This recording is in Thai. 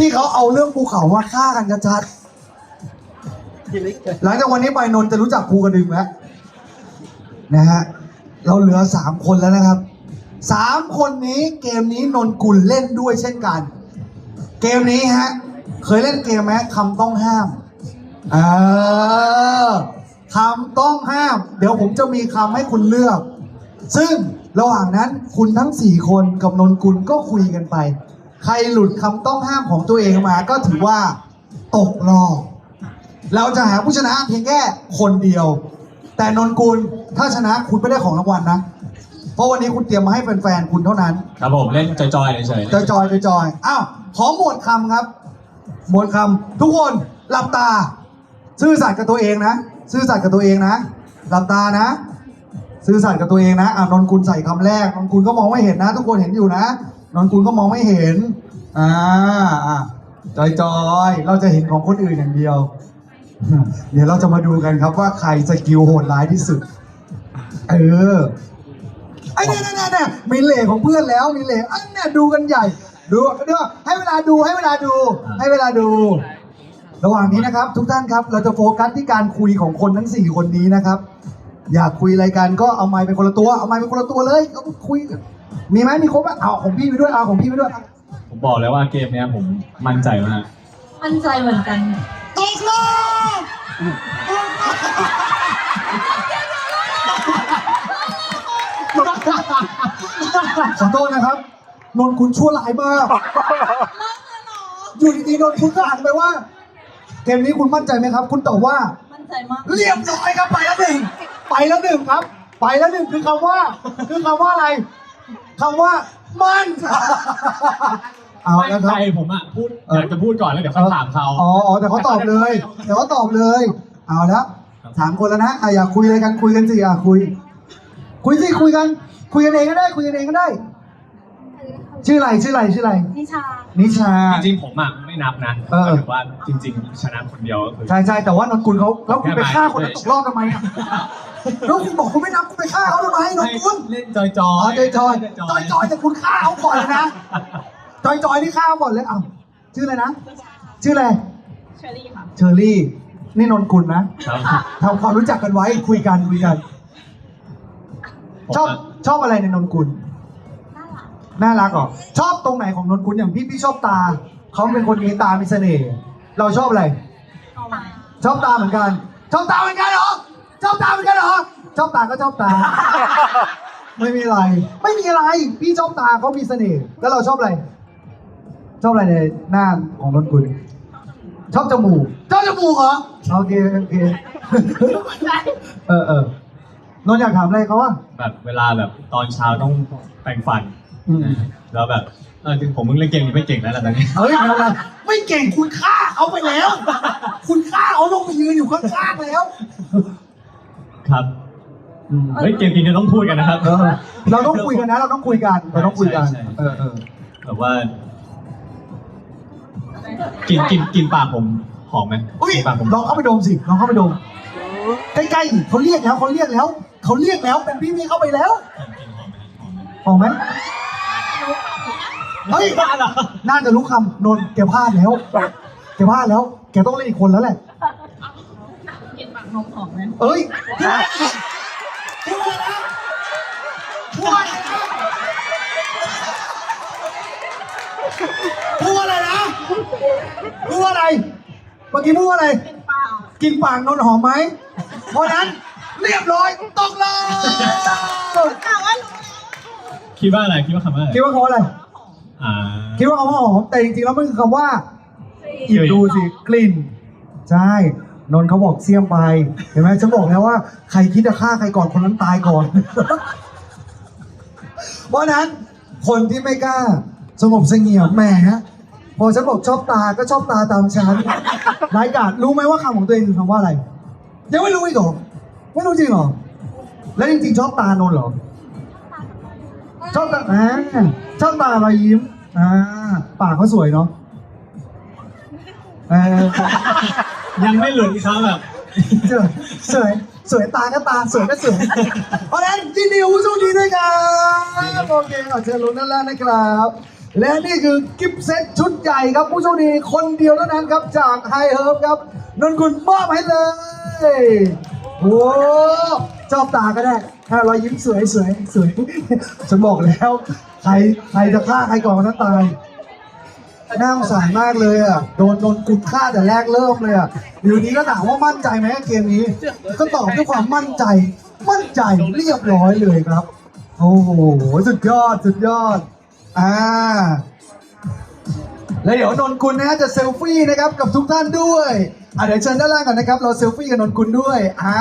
นี่เขาเอาเรื่องภูเขามาฆ่ากันชัดๆหลังจากวันนี้ไปนนท์จะรู้จักภูกระดึงแล้วนะฮะเราเหลือสามคนแล้วนะครับสามคนนี้เกมนี้นนกุลเล่นด้วยเช่นกัน เกมนี้ฮะเคยเล่นเกมไหมคำต้องห้ามเออคำต้องห้าม เดี๋ยวผมจะมีคำให้คุณเลือก ซึ่งระหว่างนั้นคุณทั้งสี่คนกับนนกุลก็คุยกันไป ใครหลุดคำต้องห้ามของตัวเองมาก็ถือว่าตกรอบเราจะหาผู้ชนะเพียงแค่คนเดียว แต่นนกุลถ้าชนะคุณไม่ได้ของรางวัลนะ เพราะวันนี้คุณเตรียมมาให้แฟนๆคุณเท่านั้นครับผมเล่นจอยๆเฉยๆจอยจอยจอยจอยอ้าวขอหมวดคำครับ หมวดคำทุกคนหลับตา ซื่อสัตย์กับตัวเองนะ ซื่อสัตย์กับตัวเองนะ หลับตานะ ซื่อสัตย์กับตัวเองนะอ่านนกุลใส่คำแรกนนกุลก็มองไม่เห็นนะ ทุกคนเห็นอยู่นะ นนกุลก็มองไม่เห็น อ่าจอยจอยเราจะเห็นของคนอื่นอย่างเดียว เดี๋ยวเราจะมาดูกันครับว่าใครสกิลโหดร้ายที่สุด เออ ไอ้เนี่ยเนี่ยเนี่ยมีเล่ของเพื่อนแล้วมีเล่อันเนี่ยดูกันใหญ่ ดูดูให้เวลาดูให้เวลาดู ให้เวลาดู ระหว่างนี้นะครับ ทุกท่านครับ เราจะโฟกัสที่การคุยของคนทั้งสี่คนนี้นะครับ อยากคุยอะไรกันก็เอาไมค์เป็นคนละตัว เอาไมค์เป็นคนละตัวเลยก็คุย มีไหมมีครบไหมเอาของพี่ไปด้วยเอาของพี่ไปด้วย ผมบอกเลยว่าเกมเนี้ยผมมั่นใจมาก มั่นใจเหมือนกันตกรอบขอโทษนะครับ นนท์คุณชั่วร้ายมาก อยู่ดีๆนนท์คุณก็หันไปว่า เกมนี้คุณมั่นใจไหมครับ คุณตอบว่า มั่นใจมาก เรียบร้อยครับไปแล้วหนึ่ง ไปแล้วหนึ่งครับ ไปแล้วหนึ่งคือคำว่า คือคำว่าอะไร คำว่ามั่นเอาไม่แล้วคใครัรบผมอะพูดเออ อยากจะพูดก่อนแล้วเดี๋ยวค่อยถามเขาอ๋ออ๋อแต่เขาตอบเลยแต่เขาตอบเลย เอาแล้วถามคนแล้วนะอะอยากคุยอะไรกันคุยกันสิอะคุย คุยสิคุยกัน คุยกันเองก็ได้ คุยกันเองก็ได้ ชื่ออะไรชื่ออะไรชื่ออะไรนิชานิชา จริงๆผมอะไม่นับนะเออ ก็ถือว่าจริง ๆ ชนะคนเดียวก็คือ ใช่ใช่แต่ว่านนกุลเขาแล้วคุณไปฆ่าคนแค่นั้นไม่ตกรอบทำไมอะ แล้วคุณบอกคุณไม่นับคุณไปฆ่าเขาทำไมนนกุลเล่นจอยๆอ๋อจอยจอยเล่นจอยจอยแต่คุณฆ่าเขาก่อนเลยนะจอยจอยนี่ฆ่าเขาก่อนเลยอ้าวชื่ออะไรนะ ชื่ออะไรเชอรี่ค่ะเชอรี่ นี่นนกุลนะครับทำความรู้จักกันไว้คุยกันคุยกันผมชอบอะชอบอะไรในนนกุลน่ารักน่ารักเหรอชอบตรงไหนของนนกุลอย่างพี่พี่ชอบตาเขาเป็นคนมีตามีเสน่ห์เราชอบอะไรเอามาชอบตาเหมือนกัน ชอบตาเหมือนกันเหรอ ชอบตาเหมือนกันเหรอชอบตาก็ชอบตา ไม่มีอะไร ไม่มีอะไร พี่ชอบตาเขามีเสน่ห์แล้วเราชอบอะไร ชอบอะไรในหน้าของนนกุลชอบจมูกชอบจมูกเหรอโอเคโอเคเออเออนนท์อยากถามอะไรเขาว่า แบบเวลาแบบตอนเช้าต้องแปรงฟันอืม แล้วแบบเออจริงผมเพิ่งเล่นเกมนี้ไม่เก่งแล้วแหละตอนนี้ เฮ้ยไม่เป็นไรไม่เก่งคุณฆ่าเขาไปแล้ว คุณฆ่าเขาลงไปยืนอยู่ข้างๆแล้ว ครับเฮ้ยเกมนี้เนี่ยต้องพูดกันนะครับ เออเราต้องคุยกันนะ เราต้องคุยกันเราต้องคุยกัน ใช่ใช่ เออเออแบบว่ากินกินกินปากผมหอมไหมอุ้ยกินปากผมลองเข้าไปดมสิลองเข้าไปดมใกล้ๆดิเขาเรียกแล้วเขาเรียกแล้วเขาเรียกแล้วเป็นพี่พี่เข้าไปแล้วกินหอมไหมหอมไหมหอมไหมเฮ้ย บ้าเหรอน่าจะรู้คำนนท์แกพลาดแล้วแกพลาดแล้วแกต้องเล่นอีกคนแล้วแหละกิ นปากนมหอมไหมเอ้ยพูดอะไรนะพูดอะไรนะพูดอะไรนะพูดอะไร เมื่อกี้พูดอะไร เป็นปากกินปากนนท์หอมไหม เพราะนั้นเรียบร้อยตกเลยถามว่ารู้คิดว่าอะไรคิดว่าคำว่าอะไรคิดว่าเขาอะไร อ่าคิดว่าเขาว่าหอมแต่จริงๆแล้วมันคือคำว่าหยิบดูสิกลิ่น ใช่ นนท์เขาบอกเสียมไปเห็นไหมฉันบอกแล้วว่า ใครคิดจะฆ่าใครก่อนคนนั้นตายก่อน เพราะฉะนั้นคนที่ไม่กล้า สงบเสงี่ยมแหมพอฉันบอกชอบตาก็ชอบตาตามฉันรายการรู้ไหมว่าคำของตัวเองคือคำว่าอะไร ยังไม่รู้อีกเหรอไม่รู้จริงเหรอแล้วจริงๆชอบตานนท์เหรอชอบตาอ่าชอบตารอยยิ้มอ่าปากเขาสวยเนาะเออ ยังไม่หลุดครับแบบ สวยสวยสวยตาก็ตาสวยก็สวยเพราะฉะนั้นยินดีกับผู้โชคดีด้วยครับโอเคขอเชิญลุ้นด้านล่างนะครับ และนี่คือกิฟต์เซตชุดใหญ่ครับผู้โชคดีคนเดียวเท่านั้นครับจากไฮเฮิร์บครับนนกุลมอบให้เลยโอ้ชอบตาก็ได้ถ้ารอยยิ้มสวยสวยสวยฉันบอกแล้ว ใครใครจะฆ่าใครก่อนคนนั้นตาย น่าสงสารมากเลยอะ โดนโดนกุดฆ่าแต่แรกเริ่มเลยอะ อยู่นี้ก็ถามว่ามั่นใจไหมเกมนี้ ก็ตอบด้วยความมั่นใจ มั่นใจเรียบร้อยเลยครับ โอ้โห สุดยอด สุดยอด อ่า แล้วเดี๋ยวนนกุลนะจะเซลฟี่นะครับกับทุกท่านด้วย อะเดี๋ยวเชิญด้านล่างก่อนนะครับ เราเซลฟี่กับนนกุลด้วยอ่า